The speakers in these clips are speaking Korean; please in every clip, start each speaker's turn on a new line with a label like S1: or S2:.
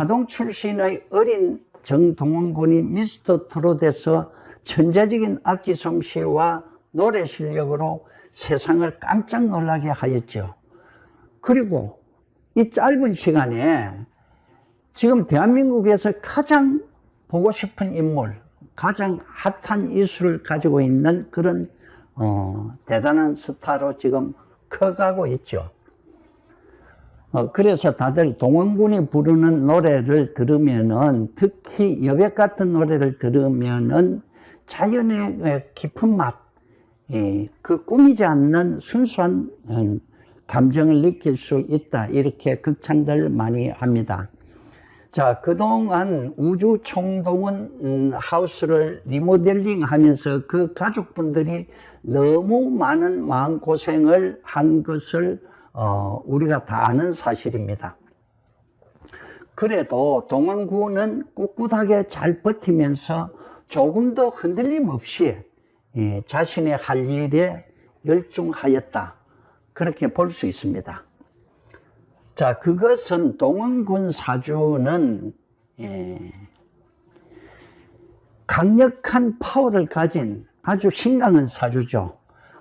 S1: 하동 출신의 어린 정동원 군이 미스터 트롯에서 천재적인 악기 솜씨와 노래 실력으로 세상을 깜짝 놀라게 하였죠. 그리고 이 짧은 시간에 지금 대한민국에서 가장 보고 싶은 인물, 가장 핫한 이수를 가지고 있는 그런 어, 대단한 스타로 지금 커가고 있죠. 어, 그래서 다들 동원군이 부르는 노래를 들으면은 특히 여백 같은 노래를 들으면은 자연의 깊은 맛, 예, 그 꾸미지 않는 순수한 음, 감정을 느낄 수 있다. 이렇게 극찬들 많이 합니다. 자, 그동안 우주 총동원 음, 하우스를 리모델링 하면서 그 가족분들이 너무 많은 마음고생을 한 것을 어, 우리가 다 아는 사실입니다. 그래도 동원군은 꿋꿋하게 잘 버티면서 조금 더 흔들림 없이 예, 자신의 할 일에 열중하였다. 그렇게 볼 수 있습니다. 자, 그것은 동원군 사주는 예, 강력한 파워를 가진 아주 신강한 사주죠.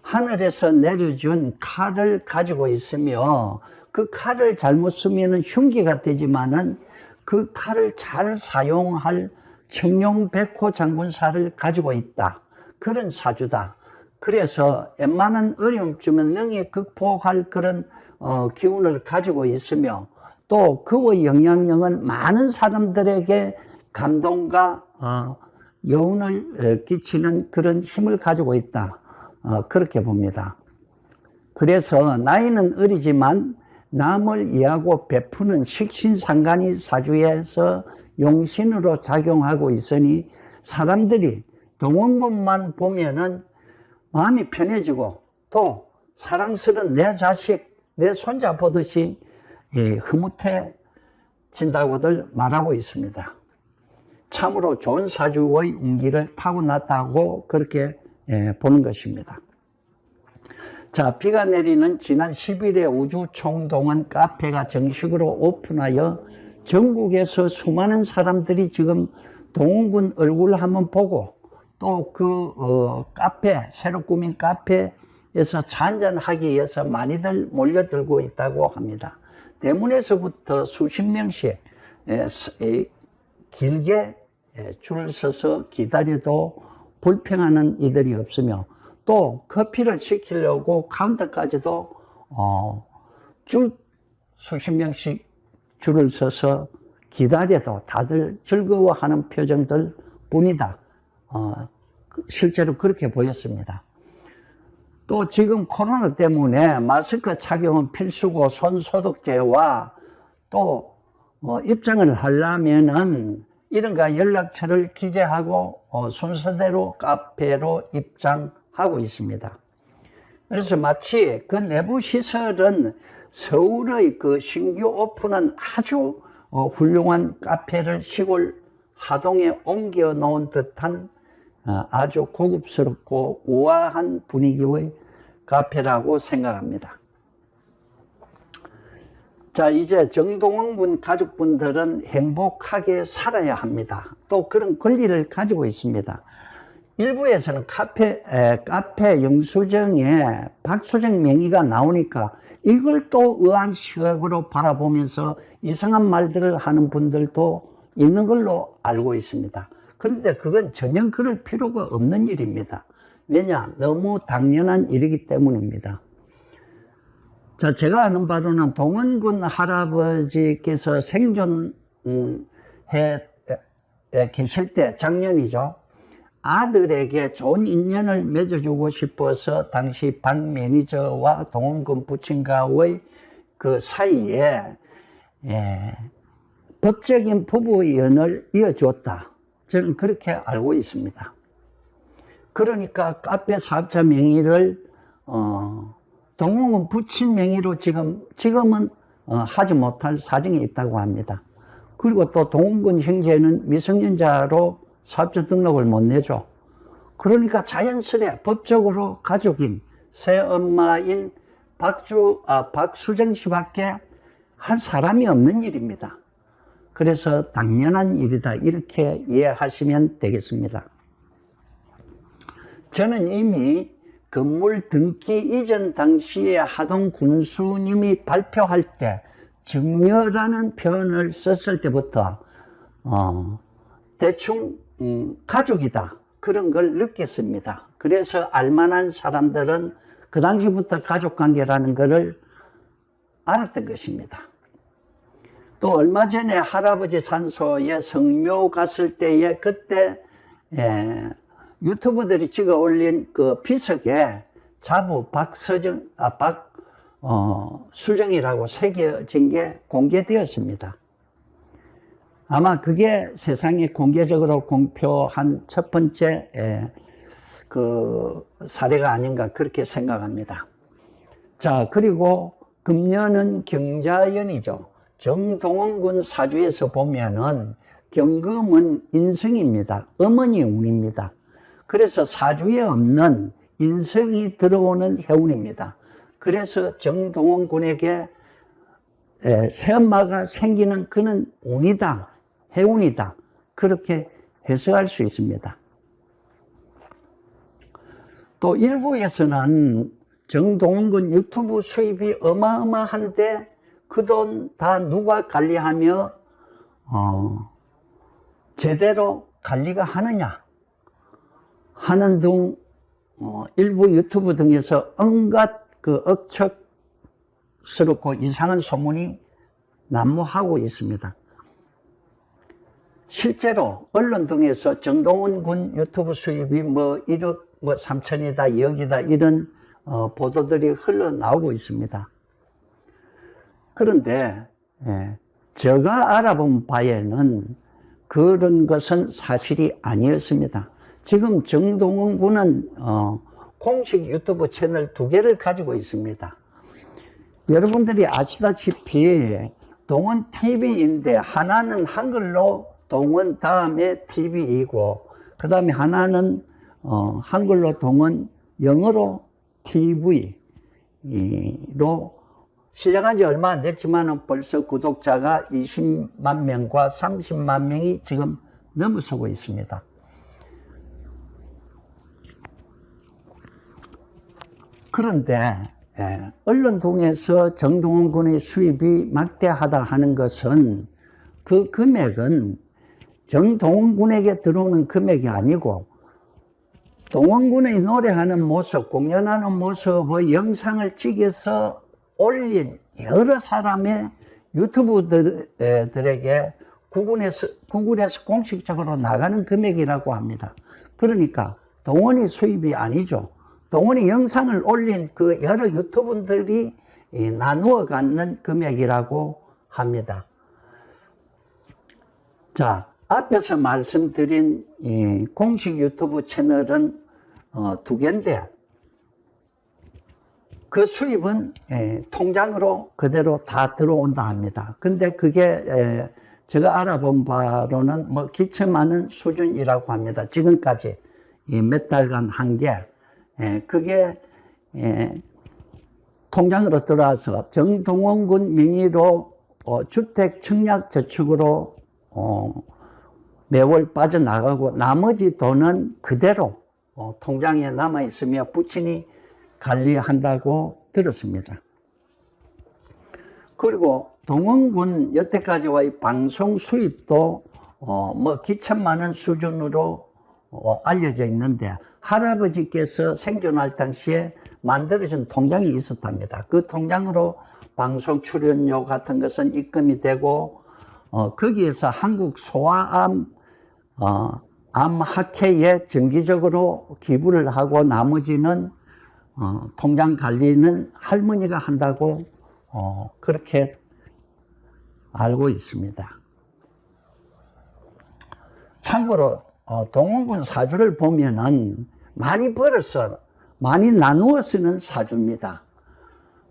S1: 하늘에서 내려준 칼을 가지고 있으며 그 칼을 잘못 쓰면 흉기가 되지만은 그 칼을 잘 사용할 청룡 백호 장군사를 가지고 있다. 그런 사주다. 그래서 웬만한 어려움쯤은 능히 극복할 그런 어, 기운을 가지고 있으며 또 그의 영향력은 많은 사람들에게 감동과 어, 여운을 끼치는 그런 힘을 가지고 있다. 어, 그렇게 봅니다. 그래서 나이는 어리지만 남을 이해하고 베푸는 식신상간이 사주에서 용신으로 작용하고 있으니 사람들이 동원군만 보면은 마음이 편해지고 또 사랑스러운 내 자식, 내 손자 보듯이 예, 흐뭇해진다고들 말하고 있습니다. 참으로 좋은 사주의 운기를 타고났다고 그렇게 예, 보는 것입니다. 자, 비가 내리는 지난 10일에 우주 총동원 카페가 정식으로 오픈하여 전국에서 수많은 사람들이 지금 동훈군 얼굴 한번 보고 또그 어, 카페, 새로 꾸민 카페에서 차 한잔하기 위해서 많이들 몰려들고 있다고 합니다. 대문에서부터 수십 명씩 에, 길게 에, 줄을 서서 기다려도 불평하는 이들이 없으며 또 커피를 시키려고 카운터까지도 어, 줄 수십 명씩 줄을 서서 기다려도 다들 즐거워하는 표정들 뿐이다. 어, 그- 실제로 그렇게 보였습니다. 또 지금 코로나 때문에 마스크 착용은 필수고 손 소독제와 또 어, 입장을 하려면은 이런가 연락처를 기재하고 어, 순서대로 카페로 입장하고 있습니다. 그래서 마치 그 내부 시설은 서울의 그 신규 오픈한 아주 어, 훌륭한 카페를 시골 하동에 옮겨 놓은 듯한 어, 아주 고급스럽고 우아한 분위기의 카페라고 생각합니다. 자, 이제 정동원 군 가족분들은 행복하게 살아야 합니다. 또 그런 권리를 가지고 있습니다. 일부에서는 카페, 에, 카페 영수증에 박수정 명의가 나오니까 이걸 또 의아한 시각으로 바라보면서 이상한 말들을 하는 분들도 있는 걸로 알고 있습니다. 그런데 그건 전혀 그럴 필요가 없는 일입니다. 왜냐? 너무 당연한 일이기 때문입니다. 자, 제가 아는 바로는 동원군 할아버지께서 생존해 에, 계실 때 작년이죠. 아들에게 좋은 인연을 맺어주고 싶어서 당시 박 매니저와 동원군 부친가의 그 사이에 예, 법적인 부부 연을 이어줬다. 저는 그렇게 알고 있습니다. 그러니까 카페 사업자 명의를 어, 동원군 부친 명의로 지금 지금은 어, 하지 못할 사정이 있다고 합니다. 그리고 또 동원군 형제는 미성년자로 사업자 등록을 못 내죠. 그러니까 자연스레 법적으로 가족인 새엄마인 박주 아 박수정 씨밖에 할 사람이 없는 일입니다. 그래서 당연한 일이다. 이렇게 이해하시면 되겠습니다. 저는 이미 건물 등기 이전 당시에 하동 군수님이 발표할 때 정려라는 표현을 썼을 때부터 어, 대충 음, 가족이다 그런 걸 느꼈습니다. 그래서 알만한 사람들은 그 당시부터 가족 관계라는 것을 알았던 것입니다. 또 얼마 전에 할아버지 산소에 성묘 갔을 때에 그때 에, 유튜버들이 찍어 올린 그 비석에 자부 박서정, 아, 박, 어, 수정이라고 새겨진 게 공개되었습니다. 아마 그게 세상에 공개적으로 공표한 첫 번째, 에, 그 사례가 아닌가 그렇게 생각합니다. 자, 그리고 금년은 경자연이죠. 정동원군 사주에서 보면은 경금은 인성입니다. 어머니 운입니다. 그래서 사주에 없는 인성이 들어오는 해운입니다. 그래서 정동원 군에게 에, 새엄마가 생기는 그는 운이다, 해운이다. 그렇게 해석할 수 있습니다. 또 일부에서는 정동원 군 유튜브 수입이 어마어마한데 그 돈 다 누가 관리하며 어, 제대로 관리가 하느냐 하는 등 어, 일부 유튜브 등에서 온갖 그 억척스럽고 이상한 소문이 난무하고 있습니다. 실제로 언론 등에서 정동원 군 유튜브 수입이 뭐 1억 뭐 3천이다 2억이다 이런 어, 보도들이 흘러나오고 있습니다. 그런데 예, 제가 알아본 바에는 그런 것은 사실이 아니었습니다. 지금 정동원 군은 어, 공식 유튜브 채널 두 개를 가지고 있습니다. 여러분들이 아시다시피 동원 TV인데 하나는 한글로 동원 다음에 TV이고 그 다음에 하나는 어, 한글로 동원 영어로 TV로 시작한 지 얼마 안 됐지만 벌써 구독자가 20만 명과 30만 명이 지금 넘어서고 있습니다. 그런데 예, 언론 통해서 정동원 군의 수입이 막대하다 하는 것은 그 금액은 정동원 군에게 들어오는 금액이 아니고 동원 군의 노래하는 모습, 공연하는 모습의 영상을 찍어서 올린 여러 사람의 유튜브들에게 구글에서, 구글에서 공식적으로 나가는 금액이라고 합니다. 그러니까 동원이 수입이 아니죠. 동원이 영상을 올린 그 여러 유튜브들이 나누어 갖는 금액이라고 합니다. 자, 앞에서 말씀드린 이 공식 유튜브 채널은 어, 두 개인데 그 수입은 에, 통장으로 그대로 다 들어온다 합니다. 근데 그게 에, 제가 알아본 바로는 뭐 기침하는 수준이라고 합니다. 지금까지 이몇 달간 한 게 그게 에, 통장으로 들어와서 정동원군 명의로 어, 주택 청약 저축으로 어, 매월 빠져나가고 나머지 돈은 그대로 어, 통장에 남아 있으며 부친이 관리한다고 들었습니다. 그리고 동원군 여태까지와의 방송 수입도 어, 뭐 기천만 원 수준으로 어, 알려져 있는데 할아버지께서 생존할 당시에 만들어준 통장이 있었답니다. 그 통장으로 방송 출연료 같은 것은 입금이 되고 어, 거기에서 한국 소아암 어, 암학회에 정기적으로 기부를 하고 나머지는 어, 통장 관리는 할머니가 한다고 어, 그렇게 알고 있습니다. 참고로 어, 동원군 사주를 보면은 많이 벌어서 많이 나누어 쓰는 사주입니다.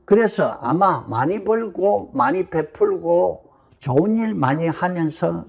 S1: 그래서 아마 많이 벌고 많이 베풀고 좋은 일 많이 하면서